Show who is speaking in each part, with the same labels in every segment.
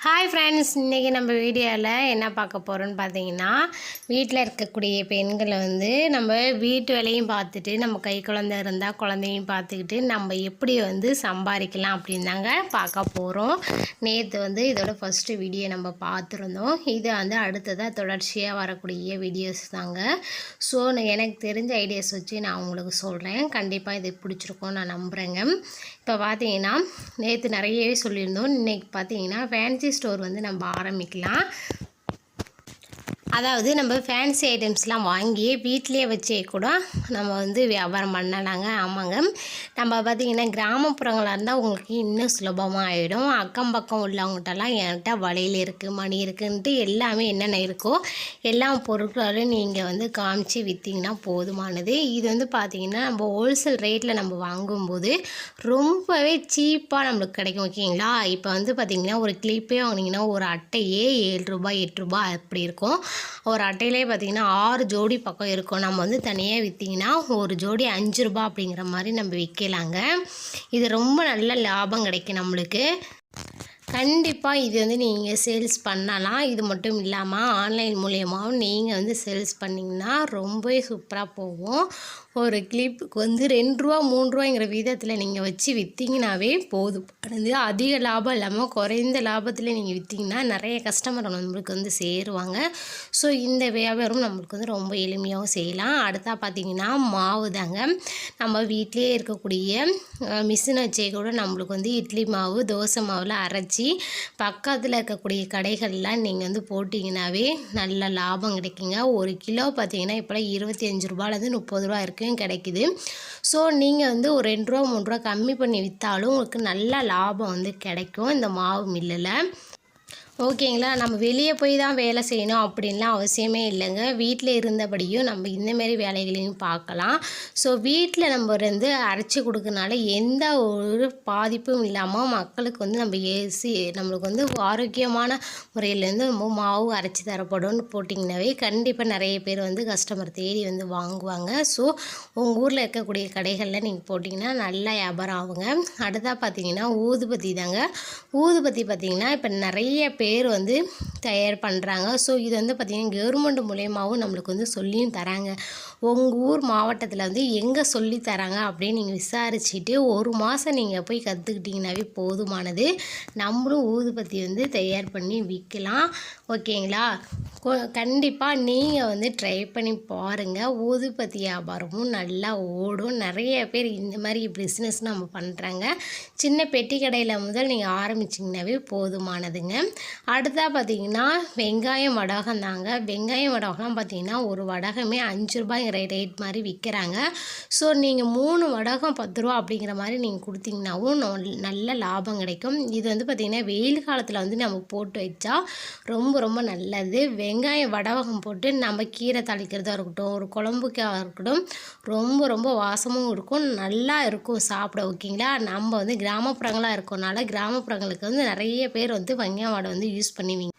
Speaker 1: Hi friends இன்றைக்கி நம்ம வீடியோவில் என்ன பார்க்க போகிறோன்னு பார்த்தீங்கன்னா வீட்டில் இருக்கக்கூடிய பெண்களை வந்து நம்ம வீட்டு வேலையும் பார்த்துட்டு நம்ம கை குழந்தை இருந்தால் குழந்தையும் பார்த்துக்கிட்டு நம்ம எப்படி வந்து சம்பாதிக்கலாம் அப்படின்னு தாங்க பார்க்க போகிறோம் நேற்று வந்து இதோட ஃபஸ்ட்டு வீடியோ நம்ம பார்த்துருந்தோம். இது வந்து அடுத்ததாக தொடர்ச்சியாக வரக்கூடிய வீடியோஸ் தாங்க. ஸோ எனக்கு தெரிஞ்ச ஐடியாஸ் வச்சு நான் உங்களுக்கு சொல்கிறேன் கண்டிப்பாக இது பிடிச்சிருக்கோம் நான் நம்புகிறேங்க இப்போ பார்த்தீங்கன்னா நேற்று நிறையவே சொல்லியிருந்தோம். இன்றைக்கி பார்த்தீங்கன்னா ஃபேன்சி ஸ்டோர் வந்து நம்ம ஆரம்பிக்கலாம். அதாவது நம்ம ஃபேன்சி ஐட்டம்ஸ்லாம் வாங்கி வீட்டிலே வச்சே கூட நம்ம வந்து வியாபாரம் பண்ணலாங்க. ஆமாங்க. நம்ம பார்த்திங்கன்னா கிராமப்புறங்களாக இருந்தால் உங்களுக்கு இன்னும் சுலபமாக ஆகிடும் அக்கம் பக்கம் உள்ளவங்ககிட்டலாம் என்கிட்ட வளையல் இருக்குது மணி இருக்குன்ட்டு எல்லாமே என்னென்ன இருக்கோ எல்லா பொருட்களும் நீங்கள் வந்து காமிச்சு விற்றிங்கன்னா போதுமானது. இது வந்து பார்த்திங்கன்னா நம்ம ஹோல்சேல் ரேட்டில் நம்ம வாங்கும்போது ரொம்பவே சீப்பாக நம்மளுக்கு கிடைக்கும் ஓகேங்களா? இப்போ வந்து பார்த்திங்கன்னா ஒரு கிளிப்பே வாங்கினீங்கன்னா ஒரு அட்டையே ஏழு ரூபாய் எட்டு ரூபாய் அப்படி இருக்கும். ஒரு அட்டையிலே பார்த்திங்கன்னா ஆறு ஜோடி பக்கம் இருக்கும். நம்ம வந்து தனியாக விற்றிங்கன்னா ஒரு ஜோடி அஞ்சு ரூபா அப்படிங்கிற மாதிரி நம்ம விற்கலாங்க இது ரொம்ப நல்ல லாபம் கிடைக்கும் நம்மளுக்கு. கண்டிப்பாக இது வந்து நீங்கள் சேல்ஸ் பண்ணலாம். இது மட்டும் இல்லாமல் ஆன்லைன் மூலியமாகவும் நீங்கள் வந்து சேல்ஸ் பண்ணிங்கன்னா ரொம்பவே சூப்பராக போகும். ஒரு கிளிப்புக்கு வந்து ரெண்டு ரூபா மூணு ரூபாங்கிற விதத்தில் நீங்கள் வச்சு விற்றீங்கனாவே போதும். அது அதிக லாபம் இல்லாமல் குறைந்த லாபத்தில் நீங்கள் விற்றீங்கன்னா நிறைய கஸ்டமர் நம்மளுக்கு வந்து சேருவாங்க. ஸோ இந்த வியாபாரம் நம்மளுக்கு வந்து ரொம்ப எளிமையாகவும் செய்யலாம். அடுத்தா பார்த்தீங்கன்னா மாவு தாங்க. நம்ம வீட்டிலே இருக்கக்கூடிய மிஷினை வச்சே கூட நம்மளுக்கு வந்து இட்லி மாவு தோசை மாவில் அரைச்சி பக்கத்தில் இருக்கக்கூடிய கடைகள்லாம் நீங்கள் வந்து போட்டிங்கனாவே நல்ல லாபம் கிடைக்குங்க. ஒரு கிலோ பார்த்தீங்கன்னா இப்போலாம் இருபத்தி அஞ்சு ரூபாலேருந்து முப்பது ரூபா வரைக்கும் கிடைக்குது. ஸோ நீங்கள் வந்து ஒரு ரெண்டு ரூபா மூணு ரூபா கம்மி பண்ணி விற்றாலும் உங்களுக்கு நல்ல லாபம் வந்து கிடைக்கும். இந்த மாவு மில்லில். ஓகேங்களா? நம்ம வெளியே போய் தான் வேலை செய்யணும் அப்படின்லாம் அவசியமே இல்லைங்க. வீட்டில் இருந்தபடியும் நம்ம இந்தமாரி வேலைகளையும் பார்க்கலாம். ஸோ வீட்டில் நம்ம வந்து அரைச்சி கொடுக்கறனால எந்த ஒரு பாதிப்பும் இல்லாமல் மக்களுக்கு வந்து நம்ம ஏசி நம்மளுக்கு வந்து ஆரோக்கியமான முறையிலேருந்து நம்ம மாவு அரைச்சி தரப்படும்னு போட்டிங்கனாவே கண்டிப்பாக நிறைய பேர் வந்து கஸ்டமர் தேடி வந்து வாங்குவாங்க. ஸோ உங்கள் ஊரில் இருக்கக்கூடிய கடைகளில் நீங்கள் போட்டிங்கன்னா நல்லா வியாபாரம் ஆகுங்க. அடுத்தா பார்த்தீங்கன்னா ஊதுபத்தி தாங்க. ஊதுபத்தி பார்த்திங்கன்னா இப்போ நிறைய பேர் பேர் வந்து தயார் பண்ணுறாங்க ஸோ இது வந்து பார்த்திங்கன்னா கவர்மெண்ட் மூலியமாகவும் நம்மளுக்கு வந்து சொல்லியும் தராங்க. உங்கள் ஊர் மாவட்டத்தில் வந்து எங்கே சொல்லி தராங்க அப்படின்னு நீங்கள் விசாரிச்சுட்டு ஒரு மாதம் நீங்கள் போய் கற்றுக்கிட்டிங்கனாவே போதுமானது. நம்மளும் ஊதுபத்தி வந்து தயார் பண்ணி விற்கலாம் ஓகேங்களா? கண்டிப்பாக நீங்கள் வந்து ட்ரை பண்ணி பாருங்கள் ஊதுபத்தி வியாபாரமும் நல்லா ஓடும். நிறைய பேர் இந்த மாதிரி பிஸ்னஸ் நம்ம பண்ணுறாங்க சின்ன பெட்டி கடையில் முதல் நீங்கள் ஆரம்பிச்சிங்கனாவே போதுமானதுங்க. அடுத்ததாக பார்த்தீங்கன்னா வெங்காயம் வடகம் தாங்க. வெங்காயம் வடகம்லாம் பார்த்தீங்கன்னா ஒரு வடகமே அஞ்சு ரூபாய்ங்கிற ரேட் மாதிரி விற்கிறாங்க ஸோ நீங்கள் மூணு வடகம் பத்து ரூபா அப்படிங்கிற மாதிரி நீங்கள் கொடுத்தீங்கன்னாவும் நல்ல லாபம் கிடைக்கும். இது வந்து பார்த்திங்கன்னா வெயில் காலத்தில் வந்து நம்ம போட்டு வச்சா ரொம்ப ரொம்ப நல்லது. வெங்காயம் வடவகம் போட்டு நம்ம கீரை தாளிக்கிறதா இருக்கட்டும் ஒரு குழம்புக்காக இருக்கட்டும் ரொம்ப ரொம்ப வாசமும் இருக்கும். நல்லா இருக்கும் சாப்பிட ஓகேங்களா? நம்ம வந்து கிராமப்புறங்களாக இருக்கனால கிராமப்புறங்களுக்கு வந்து நிறைய பேர் வந்து வெங்காயம் வடை வந்து யூஸ் பண்ணுவீங்க.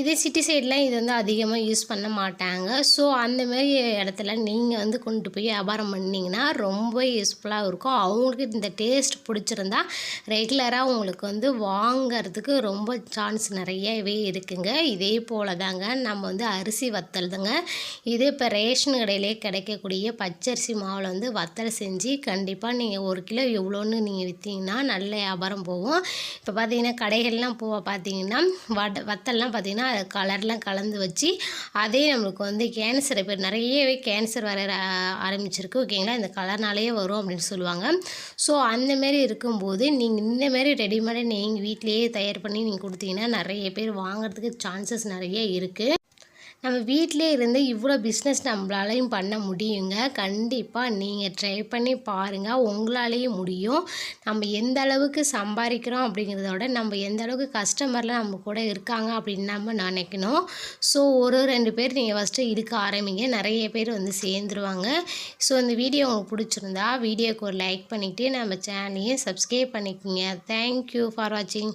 Speaker 1: இதே சிட்டி சைடில் இது வந்து அதிகமாக யூஸ் பண்ண மாட்டாங்க. ஸோ அந்தமாரி இடத்துல நீங்கள் வந்து கொண்டு போய் வியாபாரம் பண்ணிங்கன்னா ரொம்ப யூஸ்ஃபுல்லாக இருக்கும். அவங்களுக்கு இந்த டேஸ்ட் பிடிச்சிருந்தா ரெகுலராக உங்களுக்கு வந்து வாங்கிறதுக்கு ரொம்ப சான்ஸ் நிறையவே இருக்குங்க. இதே போல் தாங்க நம்ம வந்து அரிசி வத்தல்துங்க. இதே இது இப்போ ரேஷன் கடையிலே கிடைக்கக்கூடிய பச்சரிசி மாவில் வந்து வத்தல் செஞ்சு கண்டிப்பாக நீங்கள் ஒரு கிலோ எவ்வளோன்னு நீங்கள் விற்றீங்கன்னா நல்ல வியாபாரம் போகும். இப்போ பார்த்தீங்கன்னா கடைகள்லாம் போ பார்த்தீங்கன்னா வட வத்தல்லாம் பார்த்தீங்கன்னா பார்த்திங்கன்னா அதை கலர்லாம் கலந்து வச்சு அதே நம்மளுக்கு வந்து கேன்சர் இப்போ நிறையவே கேன்சர் வர ஆரம்பிச்சிருக்கு. ஓகேங்களா? இந்த கலர்னாலேயே வரும் அப்படின்னு சொல்லுவாங்க. ஸோ அந்தமாரி இருக்கும்போது நீங்கள் இந்தமாரி ரெடிமேடாக நீங்கள் வீட்லேயே தயார் பண்ணி நீங்கள் கொடுத்தீங்கன்னா நிறைய பேர் வாங்குறதுக்கு சான்சஸ் நிறைய இருக்குது நம்ம வீட்டிலே இருந்து இவ்வளோ பிஸ்னஸ் நம்மளாலையும் பண்ண முடியுங்க. கண்டிப்பாக நீங்கள் ட்ரை பண்ணி பாருங்கள் உங்களாலேயும் முடியும். நம்ம எந்த அளவுக்கு சம்பாதிக்கிறோம் அப்படிங்கிறத விட நம்ம எந்த அளவுக்கு கஸ்டமர்லாம் நம்ம கூட இருக்காங்க அப்படின்னு நம்ம நினைக்கணும். ஸோ ஒரு ரெண்டு பேர் நீங்கள் ஃபஸ்ட்டு இருக்க ஆரம்பிங்க. நிறைய பேர் வந்து சேர்ந்துருவாங்க. ஸோ இந்த வீடியோ உங்களுக்கு பிடிச்சிருந்தா வீடியோக்கு ஒரு லைக் பண்ணிவிட்டு நம்ம சேனலையும் சப்ஸ்கிரைப் பண்ணிக்கோங்க. தேங்க்யூ ஃபார் வாட்சிங்